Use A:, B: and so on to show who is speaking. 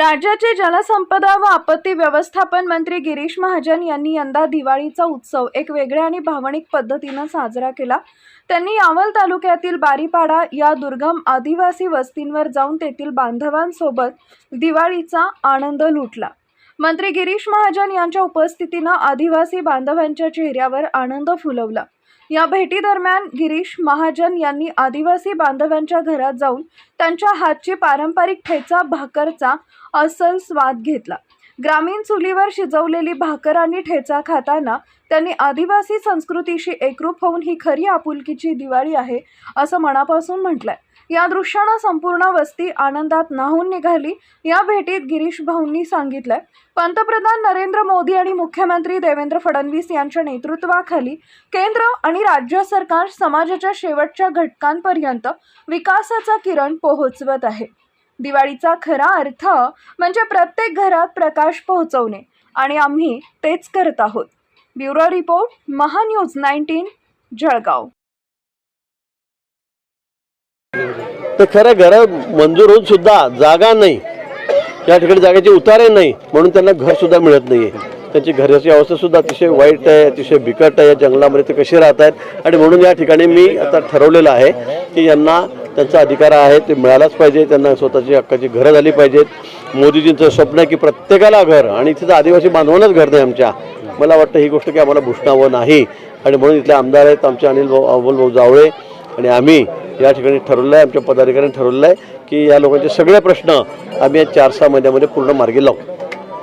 A: राज्याचे जलसंपदा व आपत्ती व्यवस्थापन मंत्री गिरीश महाजन यांनी यंदा दिवाळीचा उत्सव एक वेगळ्या आणि भावनिक पद्धतीनं साजरा केला. त्यांनी यावल तालुक्यातील बारीपाडा या दुर्गम आदिवासी वस्तींवर जाऊन तेथील बांधवांसोबत दिवाळीचा आनंद लुटला. मंत्री गिरीश महाजन यांच्या उपस्थितीनं आदिवासी बांधवांच्या चेहऱ्यावर आनंद फुलवला. या भेटीदरम्यान गिरीश महाजन यांनी आदिवासी बांधवांच्या घरात जाऊन त्यांच्या हातची पारंपरिक ठेचा भाकरचा अस्सल स्वाद घेतला. ग्रामीण चुलीवर शिजवलेली भाकर आणि ठेचा खाताना त्यांनी आदिवासी संस्कृतीशी एकरूप होऊन ही खरी आपुलकीची दिवाळी आहे असं मनापासून म्हटलंय. या दृश्यानं संपूर्ण वस्ती आनंदात नाहून निघाली या भेटीत गिरीश भाऊंनी सांगितलंय. पंतप्रधान नरेंद्र मोदी आणि मुख्यमंत्री देवेंद्र फडणवीस यांच्या नेतृत्वाखाली केंद्र आणि राज्य सरकार समाजाच्या शेवटच्या घटकांपर्यंत विकासाचा किरण पोहोचवत आहे. दिवाळीचा खरा अर्थ म्हणजे प्रत्येक घरात प्रकाश पोहोचवणे. आणि आम्ही तेच करत आहोत. Bureau report Maha News nineteen Jalgaon.
B: तर खरं घर मंजूर होऊन सुद्धा जागा नाही. या ठिकाणी जागेचे उतारे नाही. म्हणून त्यांना घर सुद्धा मिळत नाही त्यांची घराची अवस्था सुद्धा अतिशय वाईट आहे अतिशय बिकट आहे. या जंगलामध्ये ते कसे राहत आहेत आणि म्हणून या ठिकाणी मी आता ठरवलेलं आहे की यांना त्यांचा अधिकार आहे ते मिळालाच पाहिजे त्यांना स्वतःची हक्काची घरं झाली पाहिजेत. मोदीजींचं स्वप्न आहे की प्रत्येकाला घर आणि तिथं आदिवासी बांधवांनाच घर नाही आमच्या. मला वाटतं ही गोष्ट की आम्हाला भूषणावं नाही. आणि म्हणून इथले आमदार आहेत आमचे अनिल भाऊ अमोल भाऊ जावळे आणि आम्ही या ठिकाणी ठरवलं आहे आमच्या पदाधिकाऱ्यांनी ठरवलं आहे की या लोकांचे सगळे प्रश्न आम्ही या चार सहा महिन्यामध्ये पूर्ण मार्गी लावू.